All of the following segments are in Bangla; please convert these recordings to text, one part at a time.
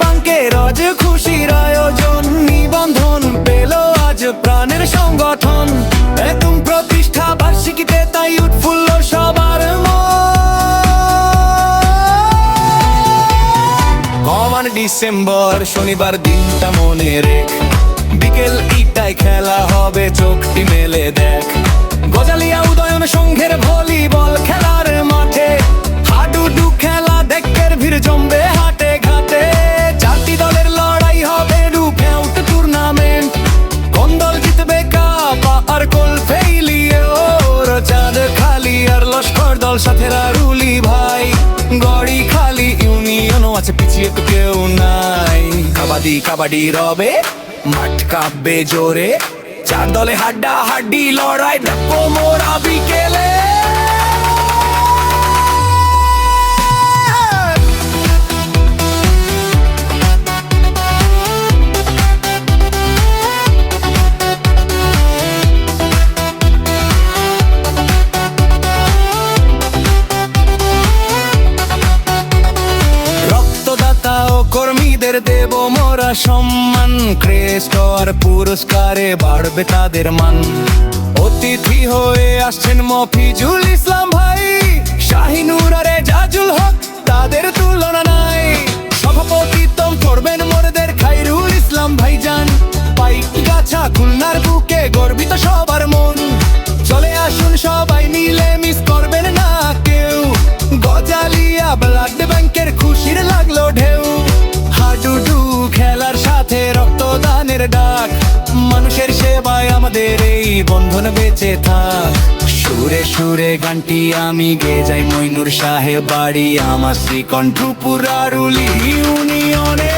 বাঙ্কের আজ খুশির আয়োজন। নিবন্ধন পেল আজ প্রাণের সংগঠন। একদম প্রতিষ্ঠা বার্ষিকীতে তাই উৎফুল্ল সবার কমান ডিসেম্বর, শনিবার দিনটা মনে রেখ। বিকেল ইটায় খেলা হবে, চোখটি মেলে দেখ। দল সাথেরা রুলি ভাই। গড়ি খালি ইউনিয়নও আছে, পিছিয়ে তো কেউ নাই। কাবাডি কাবাডি রবে, মাঠ কাঁপবে জোরে। চার দলে হাড্ডা হাড্ডি লড়াই দেখো মোরা বিকেলে। কর্মীদের দেব মোরা সম্মান। ক্রেস্ট আর পুরস্কারে বাড়বে তাদের মান। অতিথি হয়ে আসছেন মফিজুল ইসলাম ভাই। শাহিনুর আরে জাজুল হক, তাদের তুলনা নাই। সভাপতিত্ব করবেন মোরদের খাইরুল ইসলাম ভাইজান। পাইক গাছা খুলনার বুকে গর্বিত সবার রক্তদানের ডাক, মানুষের সেবায় আমাদের এই বন্ধন বেঁচে থাক। সুরে সুরে গানটি আমি গে যাই মইনুর সাহেব বাড়ি, আমার শ্রীকণ্ঠপুর আরুলি ইউনিয়নে।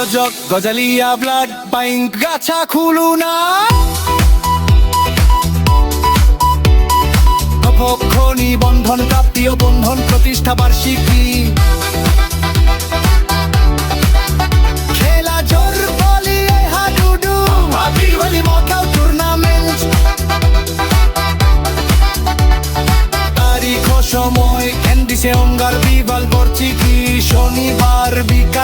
আয়োজক গজালিয়া ব্লাড বাইঙ্ক গাছা খুলু না বন্ধন প্রাপ্তীয় বন্ধন প্রতিষ্ঠা বার্ষিকী খেলা জোর বলি সময় ক্যান্ডিসে অঙ্গার বিবাল বর্চিকি শনিবার বিকাল